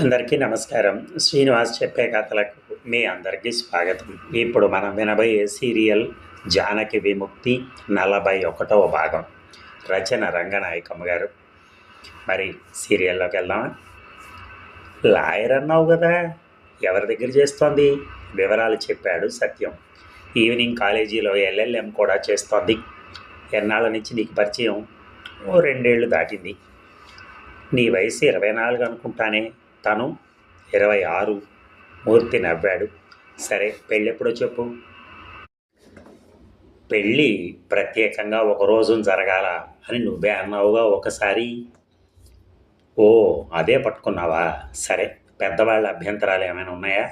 అందరికీ నమస్కారం. శ్రీనివాస్ చెప్పే కథలకు మీ అందరికీ స్వాగతం. ఇప్పుడు మనం వినబోయే సీరియల్ జానకి విముక్తి నలభై ఒకటవ భాగం. రచన రంగనాయకమ్మ గారు. మరి సీరియల్లోకి వెళ్దామా? లాయర్ అన్నావు కదా ఎవరి దగ్గర చేస్తోంది? వివరాలు చెప్పాడు సత్యం. ఈవినింగ్ కాలేజీలో ఎల్ఎల్ఎం కూడా చేస్తోంది. ఎన్నాళ్ళ నుంచి నీకు పరిచయం? ఓ రెండేళ్ళు దాటింది. నీ వయసు ఇరవై నాలుగు అనుకుంటానే. తను ఇరవై ఆరు. మూర్తి నవ్వాడు. సరే పెళ్ళెప్పుడో చెప్పు. పెళ్ళి ప్రత్యేకంగా ఒక రోజు జరగాల అని నువ్వే అన్నావుగా ఒకసారి. ఓ అదే పట్టుకున్నావా? సరే పెద్దవాళ్ళ అభ్యంతరాలు ఏమైనా ఉన్నాయా?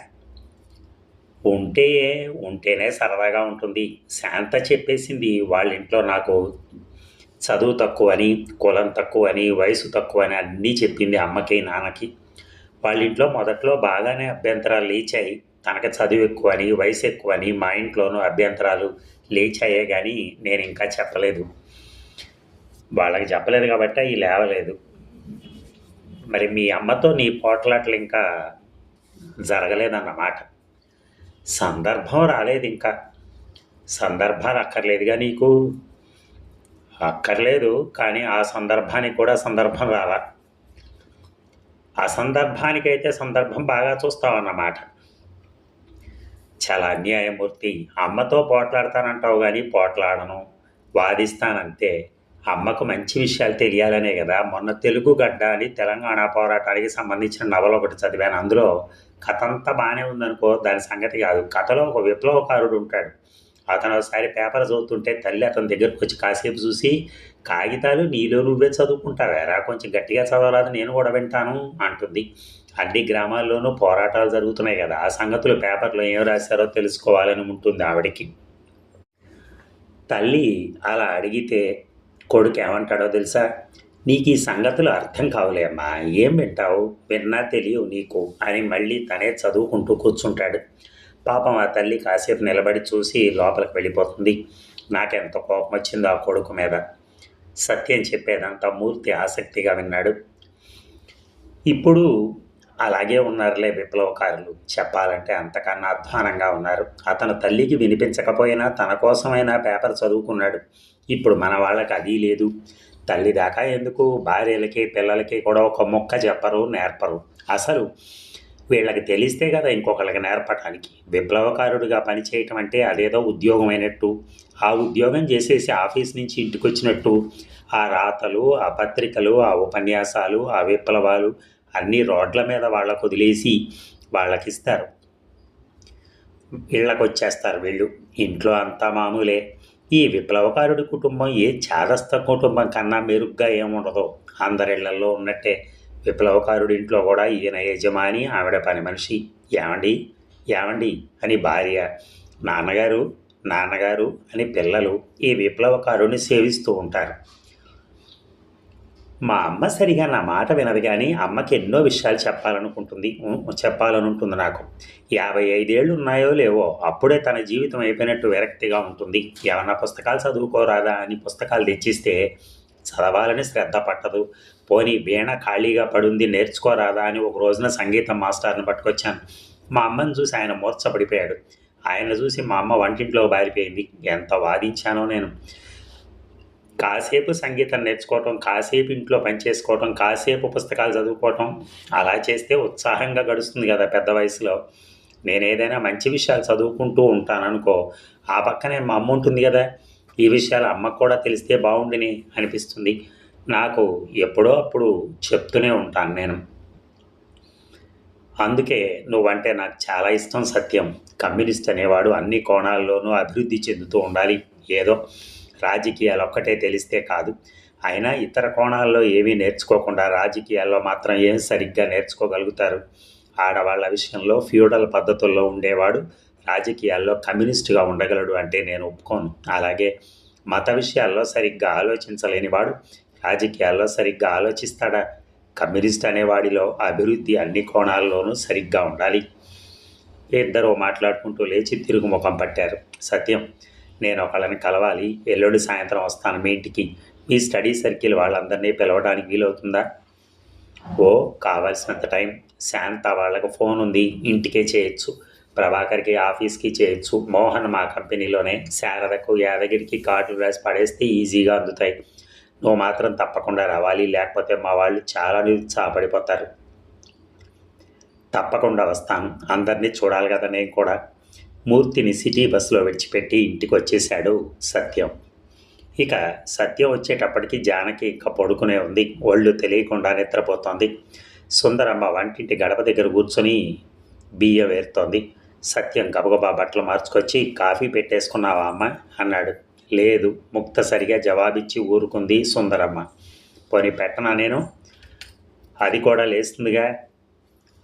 ఉంటే ఉంటేనే సరదాగా ఉంటుంది. శాంత చెప్పేసింది వాళ్ళ ఇంట్లో నాకు. చదువు తక్కువని కులం తక్కువని వయసు తక్కువని అన్నీ చెప్పింది అమ్మకి నాన్నకి. వాళ్ళ ఇంట్లో మొదట్లో బాగానే అభ్యంతరాలు లేచాయి. తనకి చదువు ఎక్కువని వయసు ఎక్కువని మా ఇంట్లోనూ అభ్యంతరాలు లేచాయే కానీ నేను ఇంకా చెప్పలేదు. వాళ్ళకి చెప్పలేదు కాబట్టి అవి లేవలేదు. మరి మీ అమ్మతో నీ పోట్లాటలు ఇంకా జరగలేదన్నమాట. సందర్భం రాలేదు ఇంకా. సందర్భాలు అక్కర్లేదుగా నీకు? అక్కర్లేదు కానీ ఆ సందర్భానికి కూడా సందర్భం రాలా? ఆ సందర్భానికైతే సందర్భం బాగా చూస్తావన్నమాట. చాలా అన్యాయమూర్తి. అమ్మతో పోట్లాడతానంటావు కానీ పోట్లాడను. వాదిస్తానంతే. అమ్మకు మంచి విషయాలు తెలియాలనే కదా మొన్న తెలుగు గడ్డ అని తెలంగాణ పోరాటానికి సంబంధించిన నవల ఒకటి చదివాను. అందులో కథ అంతా బాగానే ఉందనుకో దాని సంగతి కాదు. కథలో ఒక విప్లవకారుడు ఉంటాడు. అతను ఒకసారి పేపర్ చదువుతుంటే తల్లి అతని దగ్గరకు వచ్చి కాసేపు చూసి కాగితాలు నీలో నువ్వే చదువుకుంటావేరా కొంచెం గట్టిగా చదవరాదు నేను కూడా వింటాను అంటుంది. అన్ని గ్రామాల్లోనూ పోరాటాలు జరుగుతున్నాయి కదా ఆ సంగతులు పేపర్లో ఏం రాశారో తెలుసుకోవాలని ఉంటుంది ఆవిడకి. తల్లి అలా అడిగితే కొడుకు ఏమంటాడో తెలుసా? నీకు ఈ సంగతులు అర్థం కావులేమ్మా ఏం వింటావు? విన్నా తెలియవు నీకు అని మళ్ళీ తనే చదువుకుంటూ కూర్చుంటాడు. పాపం ఆ తల్లి కాసేపు నిలబడి చూసి లోపలికి వెళ్ళిపోతుంది. నాకెంత కోపం వచ్చిందో ఆ కొడుకు మీద. సత్యం చెప్పేదంతా మూర్తి ఆసక్తిగా విన్నాడు. ఇప్పుడు అలాగే ఉన్నారులే విప్లవకారులు. చెప్పాలంటే అంతకన్నా అధ్వానంగా ఉన్నారు. అతను తల్లికి వినిపించకపోయినా తన కోసమైనా పేపర్ చదువుకున్నాడు. ఇప్పుడు మన వాళ్ళకి అది లేదు. తల్లి దాకా ఎందుకు? భార్యలకి పిల్లలకి కూడా ఒక మొక్క చెప్పరు నేర్పరు. అసలు వీళ్ళకి తెలిస్తే కదా ఇంకొకళ్ళకి నేర్పడానికి. విప్లవకారుడిగా పనిచేయటం అంటే అదేదో ఉద్యోగం అయినట్టు ఆ ఉద్యోగం చేసేసి ఆఫీస్ నుంచి ఇంటికి వచ్చినట్టు ఆ రాతలు ఆ పత్రికలు ఆ ఉపన్యాసాలు ఆ విప్లవాలు అన్నీ రోడ్ల మీద వాళ్ళకు వదిలేసి వాళ్ళకి ఇస్తారు ఇళ్ళకు వచ్చేస్తారు వీళ్ళు. ఇంట్లో అంతా మామూలే. ఈ విప్లవకారుడి కుటుంబం ఏ చాదస్త కుటుంబం కన్నా మెరుగ్గా ఏముండదు. అందరిళ్ళలో ఉన్నట్టే. విప్లవకారుడి ఇంట్లో కూడా ఈయన యజమాని ఆవిడ పని మనిషి. ఏమండి? ఏమండి? అని భార్య. నాన్నగారు నాన్నగారు అని పిల్లలు ఈ విప్లవకారుని సేవిస్తూ ఉంటారు. మా అమ్మ సరిగా నా మాట వినదు కానీ అమ్మకి ఎన్నో విషయాలు చెప్పాలనుకుంటుంది. చెప్పాలనుంటుంది నాకు. యాభై ఐదేళ్ళు ఉన్నాయో లేవో అప్పుడే తన జీవితం అయిపోయినట్టు విరక్తిగా ఉంటుంది. ఏమన్నా పుస్తకాలు చదువుకోరాదా అని పుస్తకాలు తెచ్చిస్తే చదవాలని శ్రద్ధ పట్టదు. పోనీ వీణ ఖాళీగా పడుంది నేర్చుకోరాదా అని ఒక రోజున సంగీతం మాస్టర్ని పట్టుకొచ్చాను. మా అమ్మని చూసి ఆయన మూర్చపడిపోయాడు ఆయన చూసి మా అమ్మ వంటింట్లో బారిపోయింది. ఎంత వాదించానో నేను. కాసేపు సంగీతం నేర్చుకోవటం కాసేపు ఇంట్లో పని చేసుకోవటం కాసేపు పుస్తకాలు చదువుకోవటం అలా చేస్తే ఉత్సాహంగా గడుస్తుంది కదా పెద్ద వయసులో. నేను ఏదైనా మంచి విషయాలు చదువుకుంటూ ఉంటాననుకో ఆ పక్కనే మా అమ్మ ఉంటుంది కదా. ఈ విషయాలు అమ్మకు కూడా తెలిస్తే బాగుండిని అనిపిస్తుంది. నాకు ఎప్పుడో అప్పుడు చెప్తూనే ఉంటాను నేను. అందుకే నువ్వంటే నాకు చాలా ఇష్టం సత్యం. కమ్యూనిస్ట్ అనేవాడు అన్ని కోణాల్లోనూ అభివృద్ధి చెందుతూ ఉండాలి. ఏదో రాజకీయాలు ఒక్కటే తెలిస్తే కాదు. అయినా ఇతర కోణాల్లో ఏమీ నేర్చుకోకుండా రాజకీయాల్లో మాత్రం ఏం సరిగ్గా నేర్చుకోగలుగుతారు? ఆడవాళ్ళ విషయంలో ఫ్యూడల్ పద్ధతుల్లో ఉండేవాడు రాజకీయాల్లో కమ్యూనిస్టుగా ఉండగలడు అంటే నేను ఒప్పుకోను. అలాగే మత విషయాల్లో సరిగ్గా ఆలోచించలేనివాడు రాజకీయాల్లో సరిగ్గా ఆలోచిస్తాడా? కమ్యూనిస్ట్ అనేవాడిలో అభివృద్ధి అన్ని కోణాల్లోనూ సరిగ్గా ఉండాలి. ఇద్దరు మాట్లాడుకుంటూ లేచి తిరుగు ముఖం పట్టారు. సత్యం నేను ఒకళ్ళని కలవాలి. ఎల్లుండి సాయంత్రం వస్తాను మీ ఇంటికి. మీ స్టడీ సర్కిల్ వాళ్ళందరినీ పిలవడానికి వీలవుతుందా? ఓ కావాల్సినంత టైం. శాంత వాళ్ళకు ఫోన్ ఉంది. ఇంటికే చేయొచ్చు. ప్రభాకర్కి ఆఫీస్కి చేయొచ్చు. మోహన్ మా కంపెనీలోనే. శారదకు యాదగిరికి కార్డులు రాసి పడేస్తే ఈజీగా అందుతాయి. నువ్వు మాత్రం తప్పకుండా రావాలి లేకపోతే మా వాళ్ళు చాలా నిరుత్సాహపడిపోతారు. తప్పకుండా వస్తాను అందరినీ చూడాలి కదా నేను కూడా. మూర్తిని సిటీ బస్సులో విడిచిపెట్టి ఇంటికి వచ్చేశాడు సత్యం. ఇక సత్యం వచ్చేటప్పటికి జానకి ఇంకా పడుకునే ఉంది. ఒళ్ళు తెలియకుండా నిద్రపోతోంది. సుందరమ్మ వంటింటి గడప దగ్గర కూర్చొని బియ్యం వేరుతోంది సత్యం గబగబా బట్టలు మార్చుకొచ్చి కాఫీ పెట్టేసుకున్నావా అమ్మ? అన్నాడు. లేదు ముక్త సరిగా జవాబిచ్చి ఊరుకుంది సుందరమ్మ. పోనీ పెట్టనా నేను? అది కూడా లేస్తుందిగా.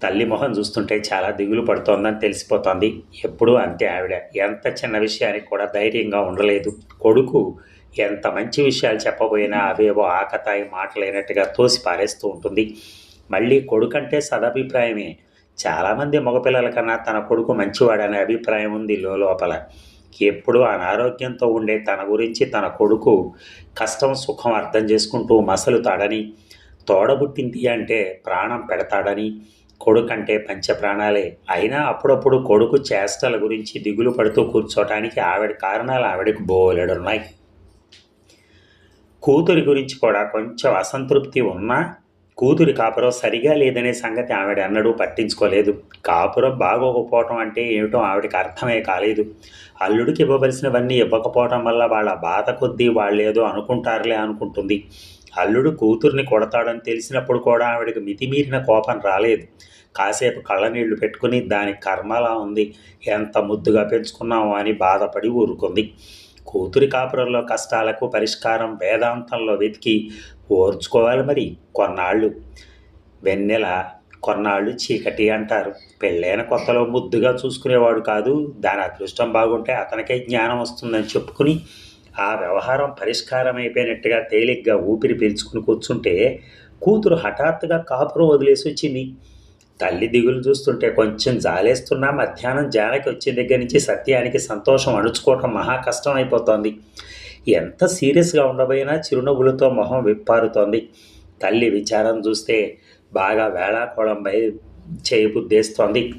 తల్లి మొహం చూస్తుంటే చాలా దిగులు పడుతోందని తెలిసిపోతోంది. ఎప్పుడూ అంతే ఆవిడ. ఎంత చిన్న విషయానికి కూడా ధైర్యంగా ఉండలేదు. కొడుకు ఎంత మంచి విషయాలు చెప్పబోయినా అవేవో ఆకతాయి మాటలైనట్టుగా తోసి పారేస్తూ ఉంటుంది. మళ్ళీ కొడుకంటే సదభిప్రాయమే. చాలామంది మగపిల్లల కన్నా తన కొడుకు మంచివాడనే అభిప్రాయం ఉంది లోపల ఎప్పుడూ అనారోగ్యంతో ఉండే తన గురించి తన కొడుకు కష్టం సుఖం అర్థం చేసుకుంటూ మసలుతాడని తోడబుట్టింది అంటే ప్రాణం పెడతాడని కొడుకంటే పంచ ప్రాణాలే అయినా అప్పుడప్పుడు కొడుకు చేష్టల గురించి దిగులు పడుతూ కూర్చోటానికి ఆవిడ కారణాలు ఆవిడకు బోలెడున్నాయి. కూతురి గురించి కూడా కొంచెం అసంతృప్తి ఉన్నా కూతురి కాపురం సరిగా లేదనే సంగతి ఆవిడ అన్నడూ పట్టించుకోలేదు. కాపురం బాగోకపోవటం అంటే ఏమిటో ఆవిడకి అర్థమే కాలేదు. అల్లుడికి ఇవ్వవలసినవన్నీ ఇవ్వకపోవటం వల్ల వాళ్ళ బాధ కొద్దీ వాళ్ళేదో అనుకుంటారులే అనుకుంటుంది. అల్లుడు కూతుర్ని కొడతాడని తెలిసినప్పుడు కూడా ఆవిడకి మితిమీరిన కోపం రాలేదు. కాసేపు కళ్ళనీళ్ళు పెట్టుకుని దాని కర్మలా ఉంది. ఎంత ముద్దుగా పెంచుకున్నామో అని బాధపడి ఊరుకుంది. కూతురి కాపురంలో కష్టాలకు పరిష్కారం వేదాంతంలో వెతికి ఓర్చుకోవాలి మరి కొన్నాళ్ళు. వెన్నెల కొన్నాళ్ళు చీకటి అంటారు. పెళ్ళైన కొత్తలో ముద్దుగా చూసుకునేవాడు కాదు. దాని అదృష్టం బాగుంటే అతనికే జ్ఞానం వస్తుందని చెప్పుకుని ఆ వ్యవహారం పరిష్కారం అయిపోయినట్టుగా తేలిగ్గా ఊపిరి పీల్చుకుని కూర్చుంటే కూతురు హఠాత్తుగా కాపురం వదిలేసి వచ్చింది తల్లి దిగులు చూస్తుంటే కొంచెం జాలేస్తున్నా మధ్యాహ్నం జానకి వచ్చే దగ్గర నుంచి సత్యానికి సంతోషం అణుచుకోవటం మహా కష్టం అయిపోతోంది ఎంత సీరియస్గా ఉండబోయినా చిరునవ్వులతో మొహం విప్పారుతోంది. తల్లి విచారం చూస్తే బాగా వేళాకోళంపై చేయబుద్దేస్తోంది.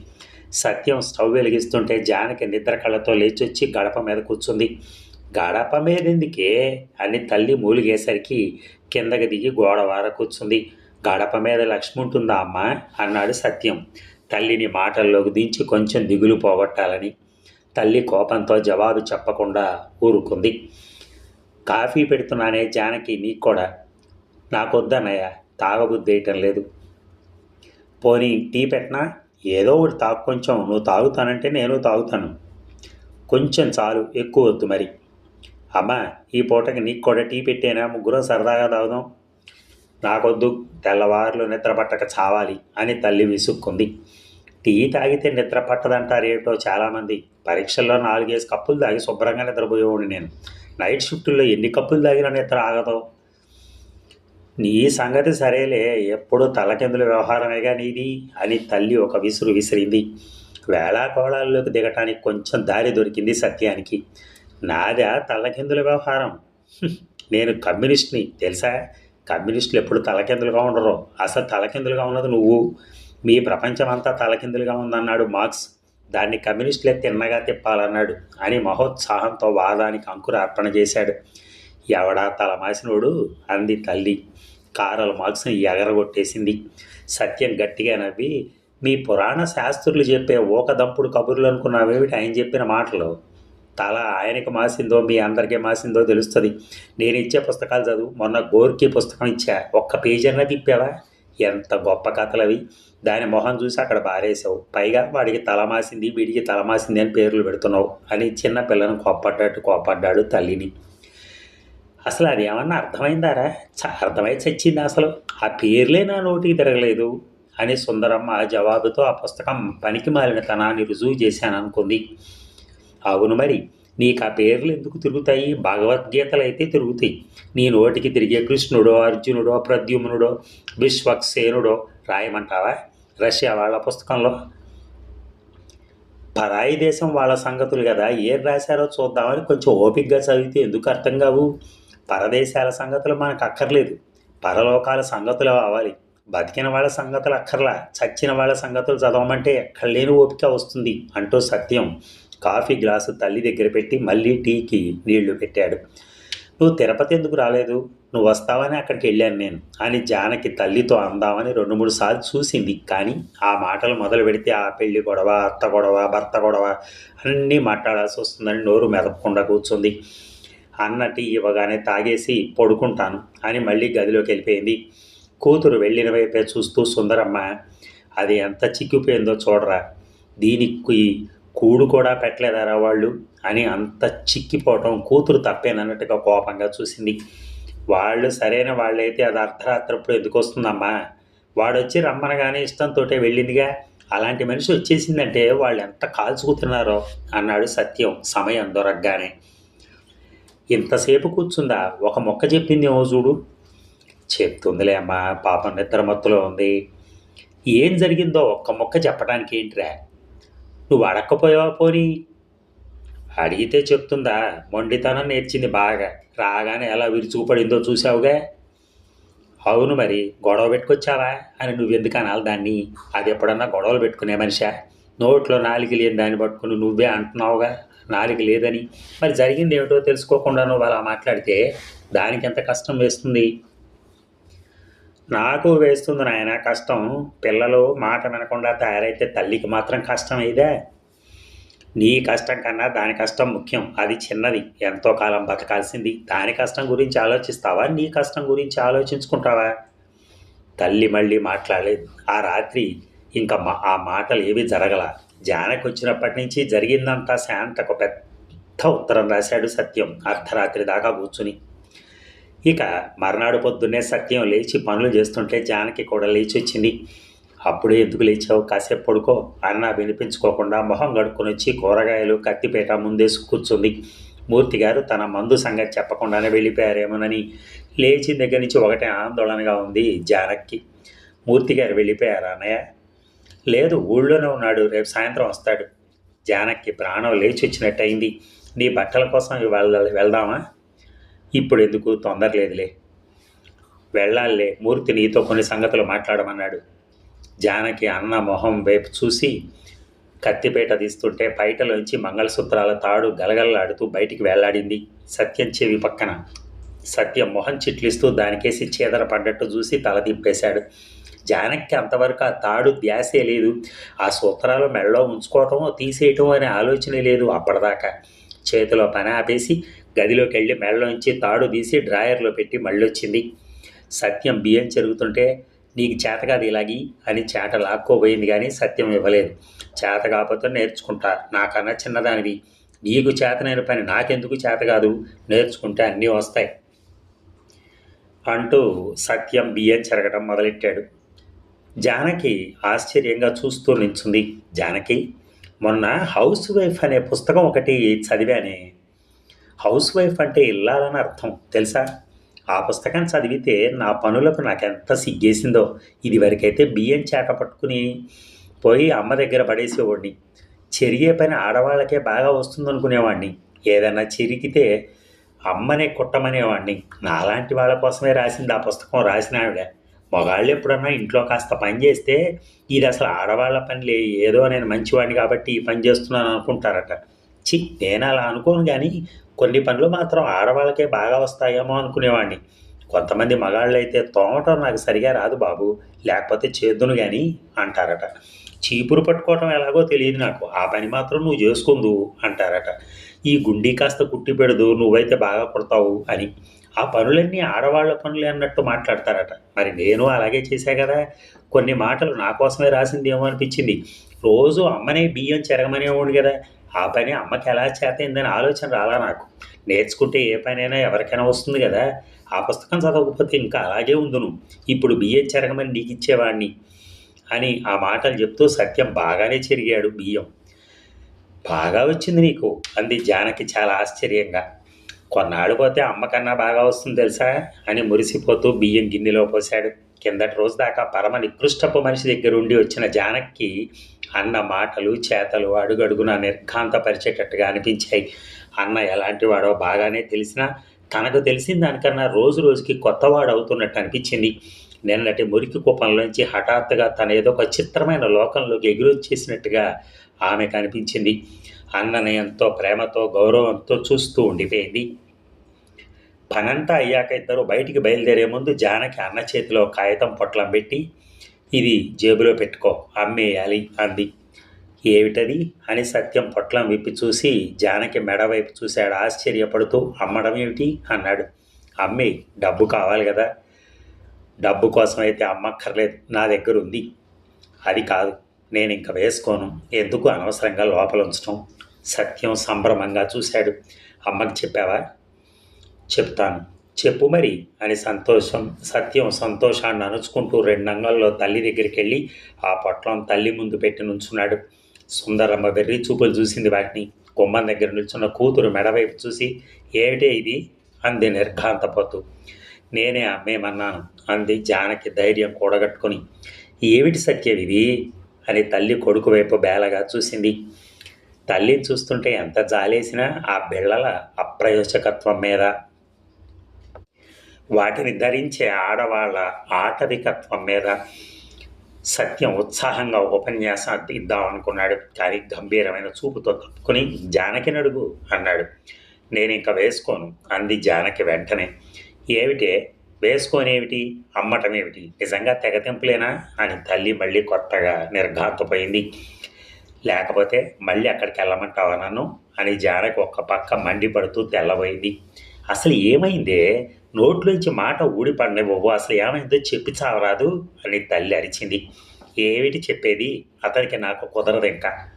సత్యం స్టవ్ వెలిగిస్తుంటే జానకి నిద్ర కళ్ళతో లేచొచ్చి గడప మీద కూర్చుంది. గడప మీద ఎందుకే అని తల్లి మూలిగేసరికి కిందకి దిగి గోడవార కూర్చుంది. గడప మీద లక్ష్మి ఉంటుందా అమ్మా? అన్నాడు సత్యం. తల్లిని మాటల్లోకి దించి కొంచెం దిగులు పోగొట్టాలని. తల్లి కోపంతో జవాబు చెప్పకుండా ఊరుకుంది. కాఫీ పెడుతున్నానే జానకి నీకు కూడా. నాకొద్దన్నయ్య తాగబుద్ధేయటం లేదు. పోనీ టీ పెట్టినా? ఏదో ఒకటి తాగు కొంచెం. నువ్వు తాగుతానంటే నేను తాగుతాను. కొంచెం చాలు ఎక్కువ వద్దు మరి. అమ్మా ఈ పూటకి నీకు కూడా టీ పెట్టేనా? ముగ్గురం సరదాగా తాగుదాం. నాకొద్దు తెల్లవారులు నిద్ర పట్టక చావాలి అని తల్లి విసుక్కుంది. టీ తాగితే నిద్ర పట్టదంటారేటో చాలామంది. పరీక్షల్లో నాలుగేసి కప్పులు తాగి శుభ్రంగా నిద్రపోయేవాడిని నేను. నైట్ షిఫ్టుల్లో ఎన్ని కప్పులు తాగినా నిద్ర ఆగదు. నీ సంగతి సరేలే ఎప్పుడు తలకిందుల వ్యవహారమేగా నీది అని తల్లి ఒక విసురు విసిరింది. వేళాకోళాల్లోకి దిగటానికి కొంచెం దారి దొరికింది సత్యానికి. నాదా తలకిందుల వ్యవహారం. నేను కమ్యూనిస్ట్ని తెలుసా? కమ్యూనిస్టులు ఎప్పుడు తలకిందులుగా ఉండరు. అసలు తలకిందులుగా ఉన్నది నువ్వు. మీ ప్రపంచం అంతా తలకిందులుగా ఉందన్నాడు మార్క్స్. దాన్ని కమ్యూనిస్టులే తిన్నగా తిప్పాలన్నాడు అని మహోత్సాహంతో వాదానికి అంకురార్పణ చేశాడు. ఎవడా తలమాసినోడు? అంది తల్లి. కారల్ మార్క్స్ని ఎగరగొట్టేసింది. సత్యం గట్టిగా నవ్వి మీ పురాణ శాస్త్రులు చెప్పే ఊకదంపుడు కబుర్లు అనుకున్నావేమిటి? ఆయన చెప్పిన మాటలు. తల ఆయనకి మాసిందో మీ అందరికీ మాసిందో తెలుస్తుంది. నేను ఇచ్చే పుస్తకాలు చదువు. మొన్న గోర్కి పుస్తకం ఇచ్చా. ఒక్క పేజీ అన్నా తిప్పావా? ఎంత గొప్ప కథలు అవి దాని మొహం చూసి అక్కడ బారేసావు పైగా వాడికి తల మాసింది వీడికి తల మాసింది అని పేర్లు పెడుతున్నావు అని చిన్న పిల్లను కోప్పడ్డట్టు కోప్పడ్డాడు తల్లిని. అసలు అది ఏమన్నా అర్థమైందారా? చ అర్థమై చచ్చింది అసలు. ఆ పేర్లే నా నోటికి తిరగలేదు అని సుందరమ్మ జవాబుతో ఆ పుస్తకం పనికి మాలిన తనాన్ని రుజువు చేశాను అనుకుంది అవును మరి. నీకు ఆ పేర్లు ఎందుకు తిరుగుతాయి? భగవద్గీతలు అయితే తిరుగుతాయి. నీ నోటికి తిరిగే కృష్ణుడో అర్జునుడో ప్రద్యుమ్నుడో విశ్వక్సేనుడో రాయమంటావా? రష్యా వాళ్ళ పుస్తకంలో? పరాయి దేశం వాళ్ళ సంగతులు కదా. ఏం రాశారో చూద్దామని కొంచెం ఓపికగా చదివితే ఎందుకు అర్థం కావు? పరదేశాల సంగతులు మనకు అక్కర్లేదు. పరలోకాల సంగతులు అవ్వాలి. బతికిన వాళ్ళ సంగతులు అక్కర్లా. చచ్చిన వాళ్ళ సంగతులు చదవమంటే ఎక్కడ లేని ఓపిక వస్తుంది అంటూ సత్యం. కాఫీ గ్లాసు తల్లి దగ్గర పెట్టి మళ్ళీ టీకి నీళ్ళు పెట్టాడు. నువ్వు తిరుపతి ఎందుకు రాలేదు? నువ్వు వస్తావని అక్కడికి వెళ్ళాను నేను అని జానకి తల్లితో అందామని రెండు మూడు సార్లు చూసింది. కానీ ఆ మాటలు మొదలు పెడితే ఆ పెళ్ళి గొడవ అత్త గొడవ భర్త గొడవ అన్నీ మాట్లాడాల్సి వస్తుందని నోరు మెదపకుండా కూర్చుంది. అన్న టీ ఇవ్వగానే తాగేసి పడుకుంటాను అని మళ్ళీ గదిలోకి వెళ్ళిపోయింది. కూతురు వెళ్ళిన వైపే చూస్తూ సుందరమ్మ అది ఎంత చిక్కిపోయిందో చూడరా. దీనికి కూడు కూడా పెట్టలేదారా వాళ్ళు అని అంత చిక్కిపోవటం కూతురు తప్పేనన్నట్టుగా కోపంగా చూసింది. వాళ్ళు సరైన వాళ్ళైతే అది అర్ధరాత్రప్పుడు ఎందుకు వస్తుందమ్మా? వాడు వచ్చి రమ్మనగానే ఇష్టంతో వెళ్ళిందిగా. అలాంటి మనిషి వచ్చేసిందంటే వాళ్ళు ఎంత కాల్చుకుతున్నారో అన్నాడు సత్యం సమయం దొరకగానే. ఇంతసేపు కూర్చుందా? ఒక మొక్క చెప్పింది ఏమో చూడు. చెప్తుందిలే అమ్మా పాపం నిద్రమత్తులో ఉంది. ఏం జరిగిందో ఒక్క మొక్క చెప్పడానికి ఏంటిరా? నువ్వు అడక్కపోయావా పోనీ? అడిగితే చెప్తుందా? మొండితనం నేర్చింది బాగా. రాగానే ఎలా విరుచుకుపడిందో చూసావుగా అవును మరి గొడవ పెట్టుకొచ్చావా? అని నువ్వెందుకు అనాలి దాన్ని? అది ఎప్పుడన్నా గొడవలు పెట్టుకునే మనిషా? నోట్లో నాలికి లేని దాన్ని పట్టుకుని నువ్వే అంటున్నావుగా? నాలుగు లేదని. మరి జరిగింది ఏమిటో తెలుసుకోకుండా నువ్వు అలా మాట్లాడితే దానికి ఎంత కష్టం వేస్తుంది? నాకు వేస్తుంది నాయన కష్టం. పిల్లలు మాట వినకుండా తయారైతే తల్లికి మాత్రం కష్టం ఇదే. నీ కష్టం కన్నా దాని కష్టం ముఖ్యం. అది చిన్నది. ఎంతో కాలం బతకాల్సింది. దాని కష్టం గురించి ఆలోచిస్తావా? నీ కష్టం గురించి ఆలోచించుకుంటావా? తల్లి మళ్ళీ మాట్లాడలేదు. ఆ రాత్రి ఇంకా మా ఆ మాటలు ఏవి జరగల. జానకి వచ్చినప్పటి నుంచి జరిగిందంతా శాంతకు పెద్ద ఉత్తరం రాశాడు సత్యం. అర్ధరాత్రి దాకా కూర్చుని. ఇక మర్నాడు పొద్దున్నే సత్యం లేచి పనులు చేస్తుంటే జానకి కూడా లేచి వచ్చింది అప్పుడే ఎందుకు లేచావు? కాసేపు పడుకో అన్న వినిపించుకోకుండా మొహం కడుక్కొని వచ్చి కూరగాయలు కత్తిపేట ముందేసి కూర్చుంది. మూర్తి గారు తన మందు సంగతి చెప్పకుండానే వెళ్ళిపోయారేమోనని. లేచిన దగ్గర నుంచి ఒకటే ఆందోళనగా ఉంది జానక్కి. మూర్తి గారు వెళ్ళిపోయారా అన్నయ్య? లేదు ఊళ్ళోనే ఉన్నాడు. రేపు సాయంత్రం వస్తాడు. జానక్కి ప్రాణం లేచి వచ్చినట్టు అయింది నీ బట్టల కోసం ఇవాళ వెళ్దామా? ఇప్పుడు ఎందుకు తొందర లేదులే. వెళ్ళాలే మూర్తి నీతో కొన్ని సంగతులు మాట్లాడమన్నాడు. జానకి అన్న మొహం వైపు చూసి కత్తిపేట తీస్తుంటే పైటలోంచి మంగళసూత్రాల తాడు గలగలలాడుతూ బయటికి వేలాడింది సత్యం చెవి పక్కన. సత్యం మొహం చిట్లిస్తూ దానికేసి చీదర పడ్డట్టు చూసి తల దింపేశాడు. జానక్కి అంతవరకు ఆ తాడు ధ్యాసే లేదు. ఆ సూత్రాలు మెడలో ఉంచుకోవటమో తీసేయటం అనే ఆలోచనే లేదు అప్పటిదాకా. చేతిలో పని ఆపేసి గదిలోకి వెళ్ళి మెడలోంచి తాడు తీసి డ్రాయర్లో పెట్టి మళ్ళీ వచ్చింది సత్యం బియ్యం చెరుగుతుంటే నీకు చేత కాదు ఇలాగి అని చేట లాక్కోబోయింది కానీ సత్యం ఇవ్వలేదు. చేత కాకపోతే నేర్చుకుంటా నాకన్నా చిన్నదానివి. నీకు చేతనైన పని నాకెందుకు చేత కాదు? నేర్చుకుంటే అన్నీ వస్తాయి. అంటూ సత్యం బియ్యం చెరగడం మొదలెట్టాడు. జానకి ఆశ్చర్యంగా చూస్తూ నించుంది. జానకి మొన్న హౌస్ వైఫ్ అనే పుస్తకం ఒకటి చదివానే హౌస్ వైఫ్ అంటే ఇల్లాలని అర్థం తెలుసా? ఆ పుస్తకం చదివితే నా పనులకు నాకెంత సిగ్గేసిందో. ఇదివరకైతే బియ్యం చేట పట్టుకుని పోయి అమ్మ దగ్గర పడేసేవాడిని. చెరిగే పని ఆడవాళ్ళకే బాగా వస్తుందనుకునేవాడిని. ఏదైనా చిరికితే అమ్మనే కుట్టమనేవాడిని. నాలాంటి వాళ్ళ కోసమే రాసింది ఆ పుస్తకం రాసిన ఆవిడ. మగాళ్ళు ఎప్పుడన్నా ఇంట్లో కాస్త పని చేస్తే ఇది అసలు ఆడవాళ్ళ పనిలే ఏదో నేను మంచివాడిని కాబట్టి ఈ పని చేస్తున్నాను అనుకుంటారట. చి నేను అలా అనుకోను కానీ కొన్ని పనులు మాత్రం ఆడవాళ్ళకే బాగా వస్తాయేమో అనుకునేవాడిని కొంతమంది మగాళ్ళైతే తోమటం నాకు సరిగా రాదు బాబు లేకపోతే చేద్దును కానీ అంటారట. చీపురు పట్టుకోవటం ఎలాగో తెలియదు నాకు. ఆ పని మాత్రం నువ్వు చేసుకుందు అంటారట. ఈ గుండీ కాస్త కుట్టి పెడదు నువ్వైతే బాగా కొడతావు అని. ఆ పనులన్నీ ఆడవాళ్ళ పనులే అన్నట్టు మాట్లాడతారట. మరి నేను అలాగే చేశా కదా? కొన్ని మాటలు నా కోసమే రాసిందేమో అనిపించింది. రోజు అమ్మనే బియ్యం చెరగమనేవాడు కదా. ఆ పని అమ్మకి ఎలా చేతైందని ఆలోచన రాలా నాకు. నేర్చుకుంటే ఏ పనైనా ఎవరికైనా వస్తుంది కదా. ఆ పుస్తకం చదవకపోతే ఇంకా అలాగే ఉందును. ఇప్పుడు బియ్యం చెరగమని నీకు ఇచ్చేవాడిని అని ఆ మాటలు చెప్తూ సత్యం బాగానే చెరిగాడు బియ్యం. బాగా వచ్చింది నీకు అంది జానకి చాలా ఆశ్చర్యంగా. కొన్నాళ్ళు పోతే అమ్మకన్నా బాగా వస్తుంది తెలుసా అని మురిసిపోతూ బియ్యం గిన్నెలో పోశాడు. కిందటి రోజు దాకా పరమ నికృష్టపు మనిషి దగ్గర ఉండి వచ్చిన జానక్కి అన్న మాటలు చేతలు అడుగడుగున నిర్ఘాంతపరిచేటట్టుగా అనిపించాయి. అన్న ఎలాంటి వాడో బాగానే తెలిసినా తనకు తెలిసిన దానికన్నా రోజు రోజుకి కొత్తవాడు అవుతున్నట్టు అనిపించింది. నిన్నటి మురికి కుపంలోంచి హఠాత్తుగా తన ఏదో ఒక చిత్రమైన లోకంలోకి ఎగురొచ్చేసినట్టుగా ఆమె కనిపించింది అన్నని ఎంతో ప్రేమతో గౌరవంతో చూస్తూ ఉండిపోయింది. పనంతా అయ్యాక ఇద్దరు బయటికి బయలుదేరే ముందు జానకి అన్న చేతిలో కాగితం పొట్లం పెట్టి ఇది జేబులో పెట్టుకో. అమ్మేయాలి అంది. ఏమిటది? అని సత్యం పొట్లం విప్పి చూసి జానకి మెడవైపు చూశాడు. ఆశ్చర్యపడుతూ అమ్మడం ఏమిటి? అన్నాడు. అమ్మే డబ్బు కావాలి కదా. డబ్బు కోసం అయితే అమ్మక్కర్లేదు. నా దగ్గర ఉంది. అది కాదు. నేను ఇంక వేసుకోను. ఎందుకు అనవసరంగా లోపల ఉంచడం సత్యం సంభ్రమంగా చూశాడు. అమ్మకి చెప్పావా? చెప్తాను. చెప్పు మరి అని సంతోషం సత్యం సంతోషాన్ని అణుచుకుంటూ రెండు అంగల్లో తల్లి దగ్గరికి వెళ్ళి ఆ పొట్లం తల్లి ముందు పెట్టి నుంచున్నాడు. సుందరమ్మ వెర్రి చూపులు చూసింది వాటిని. గుమ్మం దగ్గర నిల్చున్న కూతురు మెడవైపు చూసి ఏమిటే ఇది? అంది నిర్ఘాంతపోతూ. నేనే అమ్మేమన్నాను అంది జానకి ధైర్యం కూడగట్టుకొని. ఏమిటి సత్యం ఇది? అని తల్లి కొడుకు వైపు బేలగా చూసింది. తల్లిని చూస్తుంటే ఎంత జాలేసినా ఆ బిళ్ళల అప్రయోజకత్వం మీద వాటిని ధరించే ఆడవాళ్ళ ఆటవికత్వం మీద సత్యం ఉత్సాహంగా ఉపన్యాసం ఇద్దాం అనుకున్నాడు. కానీ గంభీరమైన చూపుతో తప్పుకుని జానకి నడుగు అన్నాడు. నేను ఇంకా వేసుకోను అంది జానకి వెంటనే. ఏమిటే? వేసుకోనేమిటి? అమ్మటం ఏమిటి నిజంగా తెగతింపులేనా అని తల్లి మళ్ళీ కొత్తగా నిర్ఘాంతపోయింది. లేకపోతే మళ్ళీ అక్కడికి వెళ్ళమంటావా నన్ను? అని జానకి ఒక్క పక్క మండిపడుతూ తెల్లబోయింది. అసలు ఏమైందే? నోట్లోంచి మాట ఊడిపడినవ్వు అసలు ఏమైందో చెప్పి చావరాదు అని తల్లి అరిచింది. ఏమిటి చెప్పేది? అతనికి నాకు కుదరదు ఇంకా.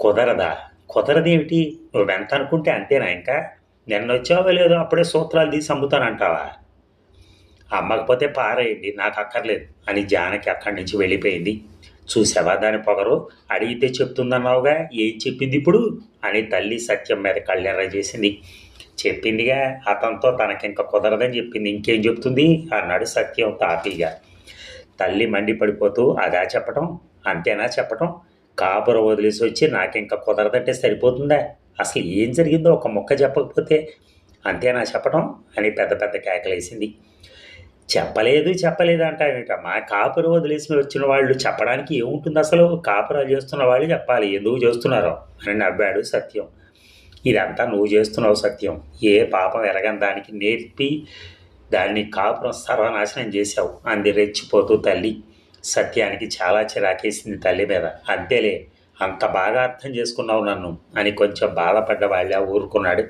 కుదరదా? కుదరదేమిటి? నువ్వెంత అనుకుంటే అంతేనా ఇంకా? నిన్న వచ్చావో లేదో అప్పుడే సూత్రాలు తీసి అమ్ముతానంటావా? అమ్మకపోతే పారేయండి నాకు అక్కర్లేదు అని జానకి అక్కడి నుంచి వెళ్ళిపోయింది. చూసావా దాని పొగరు? అడిగితే చెప్తుందన్నావుగా ఏం చెప్పింది ఇప్పుడు? అని తల్లి సత్యం మీద కళ్ళెర్ర చేసింది. చెప్పిందిగా అతనితో తనకింక కుదరదని చెప్పింది. ఇంకేం చెప్తుంది? అన్నాడు సత్యం తాపీగా. తల్లి మండిపడిపోతూ అదా చెప్పటం అంతేనా చెప్పటం? కాపురం వదిలేసి వచ్చి నాకింక కుదరదంటే సరిపోతుందా? అసలు ఏం జరిగిందో ఒక మొక్క చెప్పకపోతే అంతేనా చెప్పటం? అని పెద్ద పెద్ద కేకలేసింది చెప్పలేదు చెప్పలేదు అంటావేంటమ్మా కాపురం వదిలేసి వచ్చిన వాళ్ళు చెప్పడానికి ఏముంటుంది అసలు? కాపురాలు చేస్తున్న వాళ్ళు చెప్పాలి. ఎందుకు చేస్తున్నారో అని నవ్వాడు సత్యం. ఇదంతా నువ్వు చేస్తున్నావు సత్యం. ఏ పాపం ఎరగని దానికి నేర్పి దాన్ని కాపురం సర్వనాశనం చేశావు. అంది రెచ్చిపోతూ తల్లి. సత్యానికి చాలా చిరాకేసింది తల్లి మీద. అంతేలే అంత బాగా అర్థం చేసుకున్నావు నన్ను అని కొంచెం బాధపడ్డ వాళ్ళ ఊరుకున్నాడు.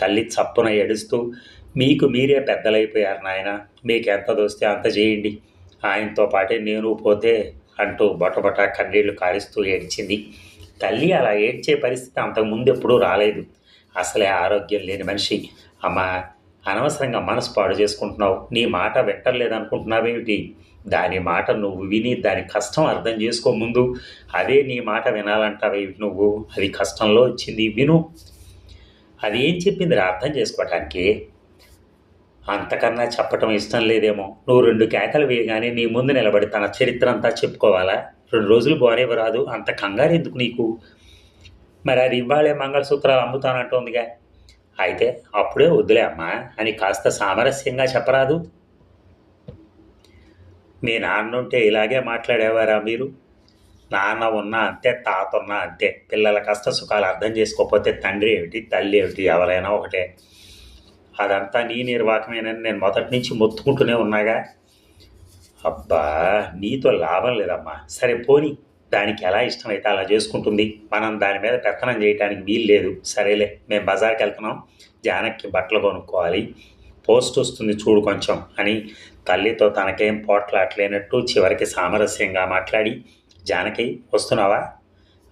తల్లి చప్పున ఏడుస్తూ మీకు మీరే పెద్దలైపోయారు నాయన. మీకు ఎంత దోస్తే అంత చేయండి. ఆయనతో పాటే నేను పోతే అంటూ బొటబొట కన్నీళ్ళు కారుస్తూ ఏడ్చింది. తల్లి అలా ఏడ్చే పరిస్థితి అంతకుముందు ఎప్పుడూ రాలేదు. అసలే ఆరోగ్యం లేని మనిషి. అమ్మ అనవసరంగా మనసు పాడు చేసుకుంటున్నావు. నీ మాట వింటలేదనుకుంటున్నావేమిటి? దాని మాట నువ్వు విని దాని కష్టం అర్థం చేసుకో ముందు. అదే నీ మాట వినాలంటావేమిటి నువ్వు? అది కష్టంలో వచ్చింది విను. అది ఏం చెప్పింది అర్థం చేసుకోవటానికి? అంతకన్నా చెప్పటం ఇష్టం లేదేమో. నువ్వు రెండు కేకలు వేయగానే నీ ముందు నిలబడి తన చరిత్ర అంతా చెప్పుకోవాలా? రెండు రోజులు బోరేవ రాదు. అంత కంగారు ఎందుకు నీకు? మరి అది ఇవ్వాలే మంగళసూత్రాలు అమ్ముతానంటోందిగా. అయితే అప్పుడే వద్దులే అమ్మా అని కాస్త సామరస్యంగా చెప్పరాదు. మీ నాన్న ఉంటే ఇలాగే మాట్లాడేవారా మీరు? నాన్న ఉన్నా అంతే తాత ఉన్నా అంతే. పిల్లల కష్ట సుఖాలు అర్థం చేసుకోకపోతే తండ్రి ఏమిటి తల్లి ఏమిటి ఎవరైనా ఒకటే. అదంతా నీ నిర్వాహకమేనని నేను మొదటి నుంచి మొత్తుకుంటూనే ఉన్నాగా. అబ్బా నీతో లాభం లేదమ్మా. సరే పోని దానికి ఎలా ఇష్టమైతే అలా చేసుకుంటుంది? మనం దాని మీద పెత్తనం చేయడానికి వీలు లేదు. సరేలే మేము బజార్కి వెళ్తున్నాం. జానక్కి బట్టలు కొనుక్కోవాలి. పోస్ట్ వస్తుంది చూడు కొంచెం అని తల్లితో తనకేం పోట్లాట్లేనట్టు చివరికి సామరస్యంగా మాట్లాడి జానకి వస్తున్నావా?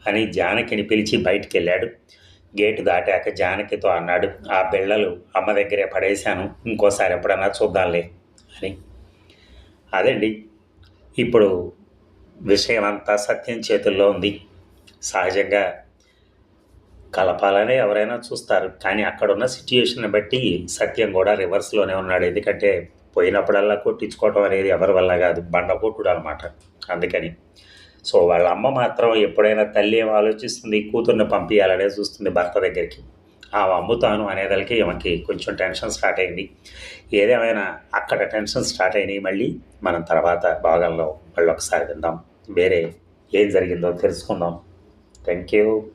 అని జానకిని పిలిచి బయటికి వెళ్ళాడు గేటు దాటాక జానకితో అన్నాడు ఆ బిళ్ళలు అమ్మ దగ్గరే పడేశాను. ఇంకోసారి ఎప్పుడన్నా చూద్దాంలే అని. అదండి. ఇప్పుడు విషయం అంతా సత్యం చేతుల్లో ఉంది. సహజంగా కలపాలనే ఎవరైనా చూస్తారు. కానీ అక్కడున్న సిచ్యుయేషన్ బట్టి సత్యం కూడా రివర్స్లోనే ఉన్నాడు. ఎందుకంటే పోయినప్పుడల్లా కొట్టించుకోవటం అనేది ఎవరి వల్ల కాదు. బండ కొట్టుడు అనమాట అందుకని. సో వాళ్ళ అమ్మ మాత్రం ఎప్పుడైనా తల్లి ఏం ఆలోచిస్తుంది? కూతుర్ని పంపించాలనే చూస్తుంది భర్త దగ్గరికి. అమ్ముతాను అనేదానికి ఈమెకి కొంచెం టెన్షన్ స్టార్ట్ అయింది. ఏదేమైనా అక్కడ టెన్షన్ స్టార్ట్ అయినాయి మళ్ళీ మనం తర్వాత భాగంలో మళ్ళీ ఒకసారి విందాం. వేరే ఏం జరిగిందో తెలుసుకుందాం. Thank you